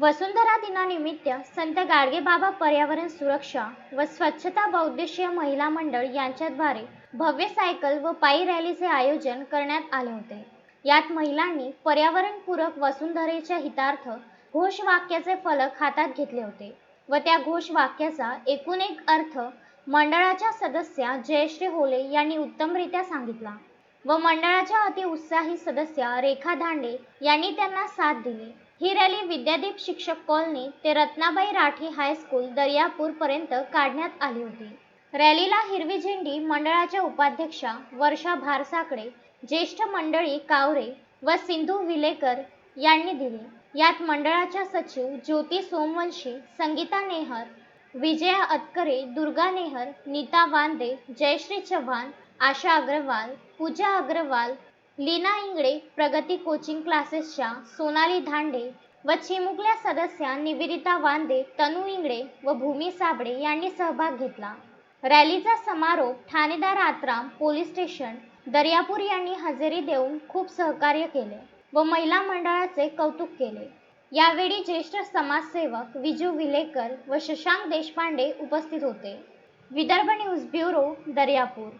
वसुंधरा दिनानिमित्त संत गाडगेबाबा पर्यावरण सुरक्षा व स्वच्छता बौद्देशीय महिला मंडळ यांच्याद्वारे भव्य सायकल व पायी रॅलीचे आयोजन करण्यात आले होते. यात महिलांनी पर्यावरणपूरक वसुंधरेच्या हितार्थ घोषवाक्याचे फलक हातात घेतले होते व त्या घोषवाक्याचा एकूण एक अर्थ मंडळाच्या सदस्या जयश्री होले यांनी उत्तमरित्या सांगितला व मंडळाच्या अतिउत्साही सदस्या रेखा दांडे यांनी त्यांना साथ दिली. ही रॅली विद्यादीप शिक्षक कॉलनी ते रत्नाबाई राठी हायस्कूल दर्यापूरपर्यंत काढण्यात आली होती. रॅलीला हिरवी झेंडी मंडळाच्या उपाध्यक्षा वर्षा भारसाकडे ज्येष्ठ मंडळी कावरे व सिंधू विलेकर यांनी दिली. यात मंडळाच्या सचिव ज्योती सोमवंशी संगीता नेहर विजया अतकरे दुर्गा नेहर नीता वांदे जयश्री चव्हाण आशा अग्रवाल पूजा अग्रवाल लीना इंगळे प्रगती कोचिंग क्लासेसच्या सोनाली धांडे व चिमुकल्या सदस्या निवेदिता वांदे तनू इंगळे व भूमी साबळे यांनी सहभाग घेतला. रॅलीचा समारोप ठाणेदार आत्राम पोलीस स्टेशन दर्यापूर यांनी हजेरी देऊन खूप सहकार्य केले व महिला मंडळाचे कौतुक केले. यावेळी ज्येष्ठ समाजसेवक विजू विलेकर व शशांक देशपांडे उपस्थित होते. Vidarbha news bureau Daryapur.